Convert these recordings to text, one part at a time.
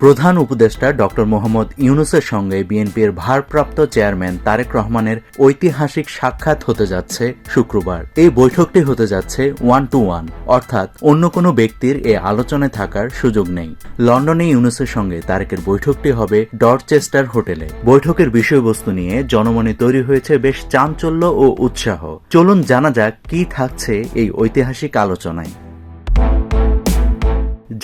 প্রধান উপদেষ্টা ডক্টর মোহাম্মদ ইউনুসের সঙ্গে বিএনপির ভারপ্রাপ্ত চেয়ারম্যান তারেক রহমানের ঐতিহাসিক সাক্ষাৎ হতে যাচ্ছে শুক্রবার। এই বৈঠকটি হতে যাচ্ছে ওয়ান টু ওয়ান, অর্থাৎ অন্য কোনো ব্যক্তির এ আলোচনায় থাকার সুযোগ নেই। লন্ডনে ইউনুসের সঙ্গে তারেকের বৈঠকটি হবে ডরচেস্টার হোটেলে। বৈঠকের বিষয়বস্তু নিয়ে জনমনে তৈরি হয়েছে বেশ চাঞ্চল্য ও উৎসাহ। চলুন জানা যাক কি থাকছে এই ঐতিহাসিক আলোচনায়।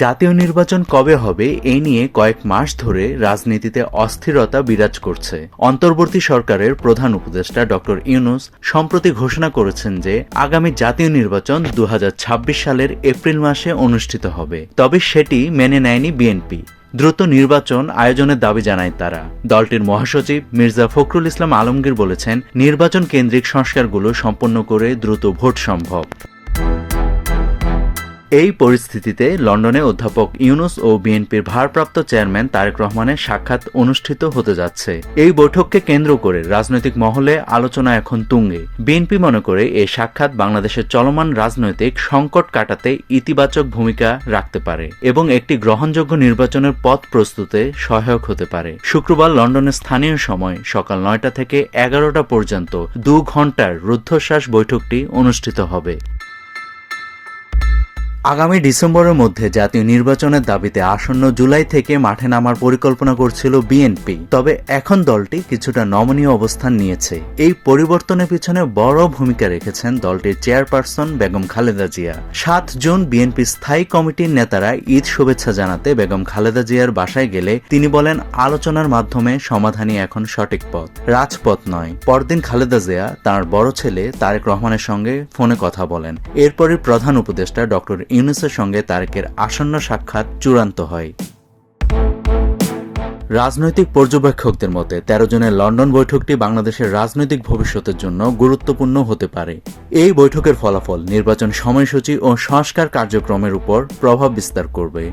জাতীয় নির্বাচন কবে হবে এই নিয়ে কয়েক মাস ধরে রাজনীতিতে অস্থিরতা বিরাজ করছে। অন্তর্বর্তী সরকারের প্রধান উপদেষ্টা ডক্টর ইউনুস সম্প্রতি ঘোষণা করেছেন যে আগামী জাতীয় নির্বাচন দু হাজার ছাব্বিশ সালের এপ্রিল মাসে অনুষ্ঠিত হবে। তবে সেটি মেনে নেয়নি বিএনপি। দ্রুত নির্বাচন আয়োজনের দাবি জানায় তারা। দলটির মহাসচিব মির্জা ফখরুল ইসলাম আলমগীর বলেছেন, নির্বাচন কেন্দ্রিক সংস্কারগুলো সম্পন্ন করে দ্রুত ভোট সম্ভব। এই পরিস্থিতিতে লন্ডনে অধ্যাপক ইউনুস ও বিএনপির ভারপ্রাপ্ত চেয়ারম্যান তারেক রহমানের সাক্ষাৎ অনুষ্ঠিত হতে যাচ্ছে। এই বৈঠককে কেন্দ্র করে রাজনৈতিক মহলে আলোচনা এখন তুঙ্গে। বিএনপি মনে করে এই সাক্ষাৎ বাংলাদেশের চলমান রাজনৈতিক সংকট কাটাতে ইতিবাচক ভূমিকা রাখতে পারে এবং একটি গ্রহণযোগ্য নির্বাচনের পথ প্রস্তুতে সহায়ক হতে পারে। শুক্রবার লন্ডনের স্থানীয় সময় সকাল নয়টা থেকে এগারোটা পর্যন্ত দু ঘণ্টার রুদ্ধশ্বাস বৈঠকটি অনুষ্ঠিত হবে। আগামী ডিসেম্বরের মধ্যে জাতীয় নির্বাচনের দাবিতে আসন্ন জুলাই থেকে মাঠে নামার পরিকল্পনা করছিল বিএনপি। তবে এখন দলটি কিছুটা নমনীয় অবস্থান নিয়েছে। এই পরিবর্তনের পিছনে বড় ভূমিকা রেখেছেন দলটির চেয়ারপারসন বেগম খালেদা জিয়া। সাত জুন বিএনপি স্থায়ী কমিটির নেতারা ঈদ শুভেচ্ছা জানাতে বেগম খালেদা জিয়ার বাসায় গেলে তিনি বলেন, আলোচনার মাধ্যমে সমাধানই এখন সঠিক পথ। রাজপথ নয়। পরদিন খালেদা জিয়া তার বড় ছেলে তারেক রহমানের সঙ্গে ফোনে কথা বলেন। এরপরই প্রধান উপদেষ্টা ডক্টর ইউনুসের সঙ্গে তারেকের আসন্ন সাক্ষাৎ চূড়ান্ত হয়। রাজনৈতিক পর্যবেক্ষকদের মতে, তেরো জনের লন্ডন বৈঠকটি বাংলাদেশের রাজনৈতিক ভবিষ্যতের জন্য গুরুত্বপূর্ণ হতে পারে। এই বৈঠকের ফলাফল নির্বাচন সময়সূচি ও সংস্কার কার্যক্রমের উপর প্রভাব বিস্তার করবে।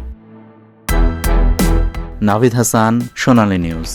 নাভিদ হাসান, সোনালী নিউজ।